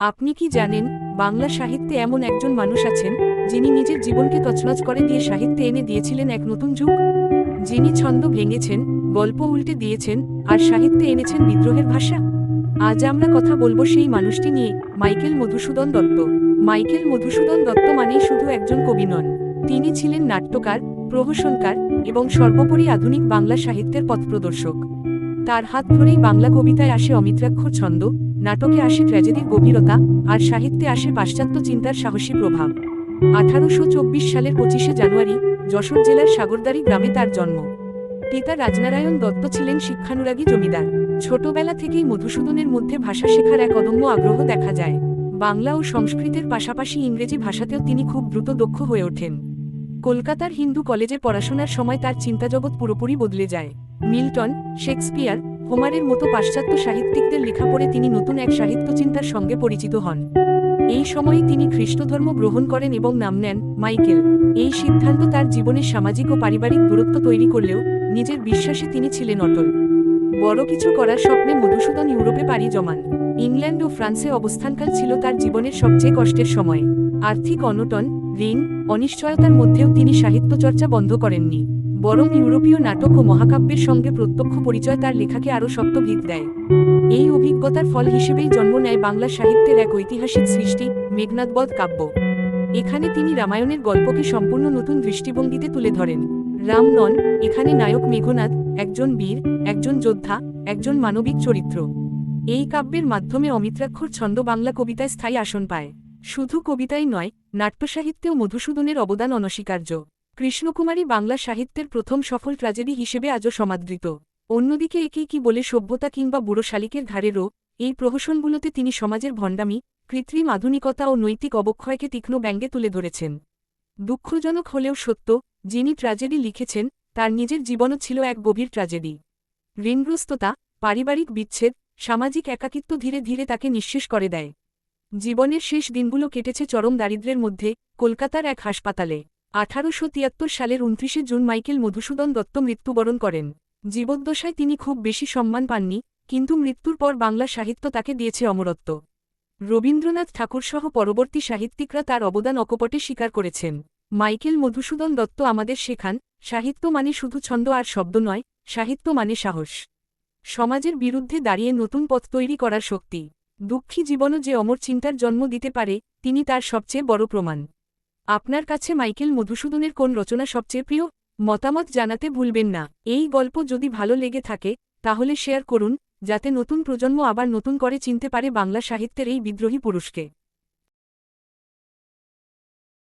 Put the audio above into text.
আপনি কি জানেন, বাংলা সাহিত্যে এমন একজন মানুষ আছেন, যিনি নিজের জীবনকে তছনছ করে দিয়ে সাহিত্যে এনে দিয়েছিলেন এক নতুন যুগ? যিনি ছন্দ ভেঙেছেন, গল্প উল্টে দিয়েছেন, আর সাহিত্যে এনেছেন বিদ্রোহের ভাষা? আজ আমরা কথা বলব সেই মানুষটি নিয়ে, মাইকেল মধুসূদন দত্ত। মাইকেল মধুসূদন দত্ত মানেই শুধু একজন কবি নন। তিনি ছিলেন নাট্যকার, প্রহসনকার এবং সর্বোপরি আধুনিক বাংলা সাহিত্যের পথপ্রদর্শক। তার হাত ধরেই বাংলা কবিতায় আসে অমিত্রাক্ষর ছন্দ নাটকে আসে ট্র্যাজেডির গভীরতা আর সাহিত্যে আসে পাশ্চাত্য চিন্তার সাহসী প্রভাব। আঠারোশো চব্বিশ সালের পঁচিশে জানুয়ারি, যশোর জেলার সাগরদারি গ্রামে তার জন্ম। পিতা রাজনারায়ণ দত্ত ছিলেন শিক্ষানুরাগী জমিদার। ছোটবেলা থেকেই মধুসূদনের মধ্যে ভাষা শেখার এক অদম্য আগ্রহ দেখা যায়। বাংলা ও সংস্কৃতের পাশাপাশি ইংরেজি ভাষাতেও তিনি খুব দ্রুত দক্ষ হয়ে ওঠেন। কলকাতার হিন্দু কলেজে পড়াশোনার সময় তার চিন্তাজগৎ পুরোপুরি বদলে যায়। মিল্টন, শেক্সপিয়ার হোমারের মতো পাশ্চাত্য সাহিত্যিকদের লেখা পড়ে তিনি নতুন এক সাহিত্য চিন্তার সঙ্গে পরিচিত হন। এই সময়ে তিনি খ্রিস্টধর্ম গ্রহণ করেন এবং নাম নেন মাইকেল। এই সিদ্ধান্ত তার জীবনে সামাজিক ও পারিবারিক দূরত্ব তৈরি করলেও নিজের বিশ্বাসে তিনি ছিলেন অটল। বড় কিছু করার স্বপ্নে মধুসূদন ইউরোপে পাড়ি জমান। ইংল্যান্ড ও ফ্রান্সে অবস্থানকাল ছিল তার জীবনের সবচেয়ে কষ্টের সময়। আর্থিক অনটন, ঋণ, অনিশ্চয়তার মধ্যেও তিনি সাহিত্য চর্চা বন্ধ করেননি। বরং ইউরোপীয় নাটক ও মহাকাব্যের সঙ্গে প্রত্যক্ষ পরিচয় তার লেখাকে আরও শক্ত ভিত দেয়। এই অভিজ্ঞতার ফল হিসেবেই জন্ম নেয় বাংলা সাহিত্যের এক ঐতিহাসিক সৃষ্টি মেঘনাদবধ কাব্য। এখানে তিনি রামায়ণের গল্পকে সম্পূর্ণ নতুন দৃষ্টিভঙ্গিতে তুলে ধরেন। রাম নন, এখানে নায়ক মেঘনাদ, একজন বীর, একজন যোদ্ধা, একজন মানবিক চরিত্র। এই কাব্যের মাধ্যমে অমিত্রাক্ষর ছন্দ বাংলা কবিতায় স্থায়ী আসন পায়। শুধু কবিতাই নয়, নাট্যসাহিত্যেও মধুসূদনের অবদান অনস্বীকার্য। কৃষ্ণকুমারী বাংলা সাহিত্যের প্রথম সফল ট্র্যাজেডি হিসেবে আজও সমাদৃত। অন্যদিকে একেই কি বলে সভ্যতা কিংবা বুড়ো শালিকের ঘাড়েরও এই প্রহসনগুলোতে তিনি সমাজের ভণ্ডামি, কৃত্রিম আধুনিকতা ও নৈতিক অবক্ষয়কে তীক্ষ্ণ ব্যঙ্গে তুলে ধরেছেন। দুঃখজনক হলেও সত্য, যিনি ট্র্যাজেডি লিখেছেন, তার নিজের জীবনও ছিল এক গভীর ট্র্যাজেডি। ঋণগ্রস্ততা, পারিবারিক বিচ্ছেদ, সামাজিক একাকিত্ব ধীরে ধীরে তাকে নিঃশেষ করে দেয়। জীবনের শেষ দিনগুলো কেটেছে চরম দারিদ্র্যের মধ্যে, কলকাতার এক হাসপাতালে। আঠারোশো তিয়াত্তর সালের উনত্রিশে জুন মাইকেল মধুসূদন দত্ত মৃত্যুবরণ করেন। জীবদ্দশায় তিনি খুব বেশি সম্মান পাননি, কিন্তু মৃত্যুর পর বাংলা সাহিত্য তাকে দিয়েছে অমরত্ব। রবীন্দ্রনাথ ঠাকুরসহ পরবর্তী সাহিত্যিকরা তার অবদান অকপটে স্বীকার করেছেন। মাইকেল মধুসূদন দত্ত আমাদের শেখান, সাহিত্য মানে শুধু ছন্দ আর শব্দ নয়, সাহিত্য মানে সাহস। সমাজের বিরুদ্ধে দাঁড়িয়ে নতুন পথ তৈরি করার শক্তি। দুঃখী জীবনও যে অমর চিন্তার জন্ম দিতে পারে, তিনি তার সবচেয়ে বড় প্রমাণ। আপনার কাছে মাইকেল মধুসূদনের কোন রচনা সবচেয়ে প্রিয়? মতামত জানাতে ভুলবেন না। এই গল্প যদি ভালো লেগে থাকে, তাহলে শেয়ার করুন, যাতে নতুন প্রজন্ম আবার নতুন করে চিনতে পারে বাংলা সাহিত্যের এই বিদ্রোহী পুরুষকে।